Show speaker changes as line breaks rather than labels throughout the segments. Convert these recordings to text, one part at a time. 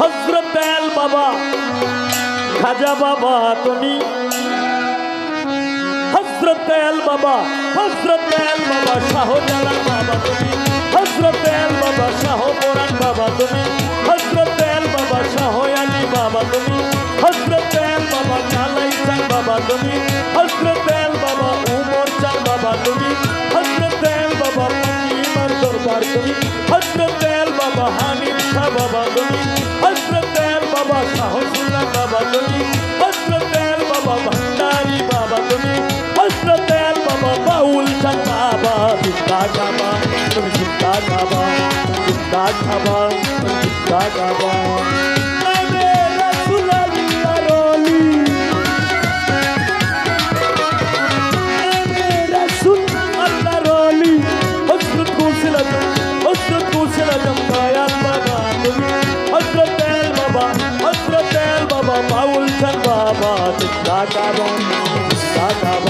হজরত দয়াল বাবা। খাজা বাবা, তুমি? হজরত দয়াল বাবা হজরত দয়াল বাবা শাহ জালাল বাবা, তুমি? হজরত দয়াল বাবা শাহ মোরান বাবা, তুমি? হজরত দয়াল বাবা শাহ আলী বাবা, তুমি? হজরত দয়াল বাবা কালাই চান বাবা, তুমি? হজরত দয়াল বাবা উমর চান বাবা, তুমি? হজরত দয়াল বাবা ইমার দরবার, তুমি? হজরত দয়াল বাবা, হানিফ শাহ বাবা, তুমি? খাবা তুমি চিন্তা খাবা চিন্তা খাবা চিন্তা খাবা চিন্তা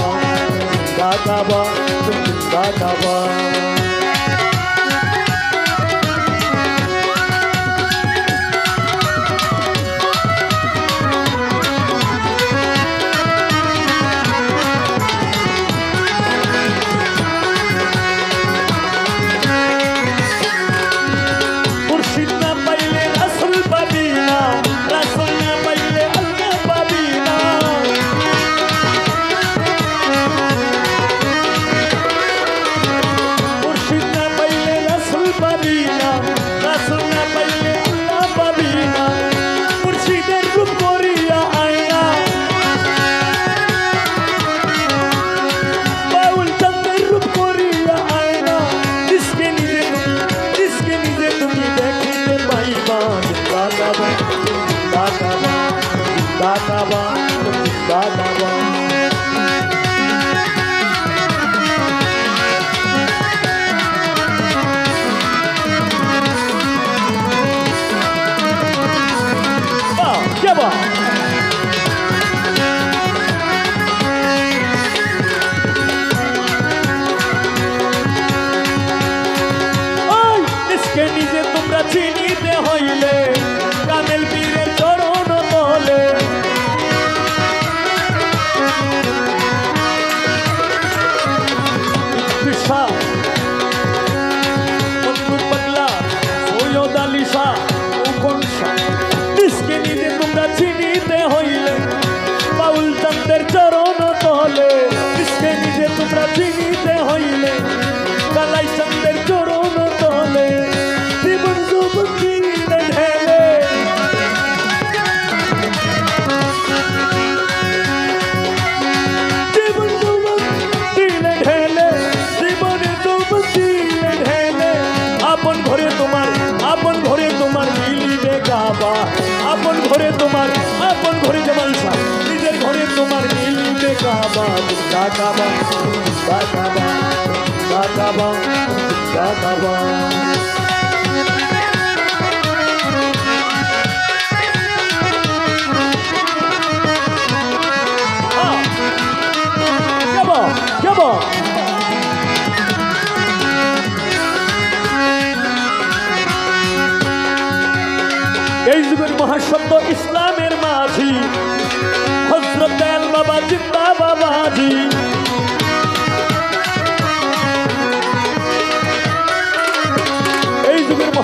Come on. নিজে তোমরা চিনিতে হইলে। তোমার আপন ঘরে সাপ, নিজের ঘরে তোমার মিলিবে Ah! Come on, come on. এই যুগের ইসলামের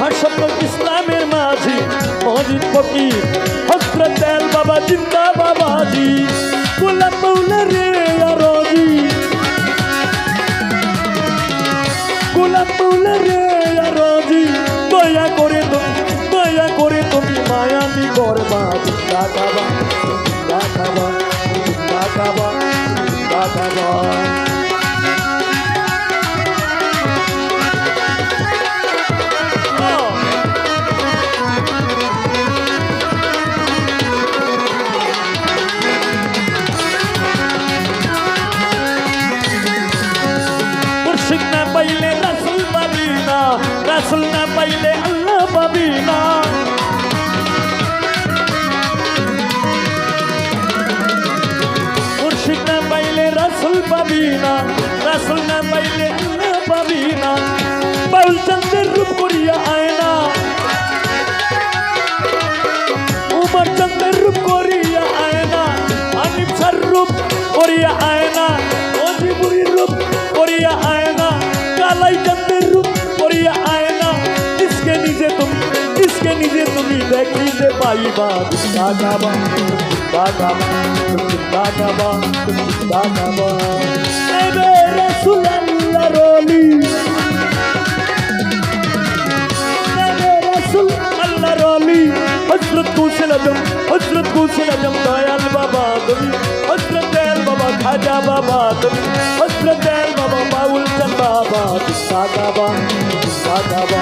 মহাসত্য ইসলামের মাঝি, মজিদ ফকির হজরত বাবা জিন্দা বাবাজি গোলাম মৌলা রে আরজি গোলাম মৌলা রে আরজি দয়া করে তুমি, দয়া করে তুমি মায়ামি করবা খাবা চিন্তা খাবা পাবি না রাসুল না পাইলে আল্লাহ পাবি না। বাউল চন্দ্রের রূপ করিয়া আয় পাইবা দাগাবা দাগাবা দাগাবা দাগাবা এবে রাসূল আল্লাহ রলি রসুল আল্লাহ রলি হজরত কুশল আজম হজরত কুশল আজম দয়াল বাবা তুমি হজরত দয়াল বাবা খাজা বাবা তুমি হজরত দয়াল বাবা বাউল চান বাবা দাদাবা দাদাবা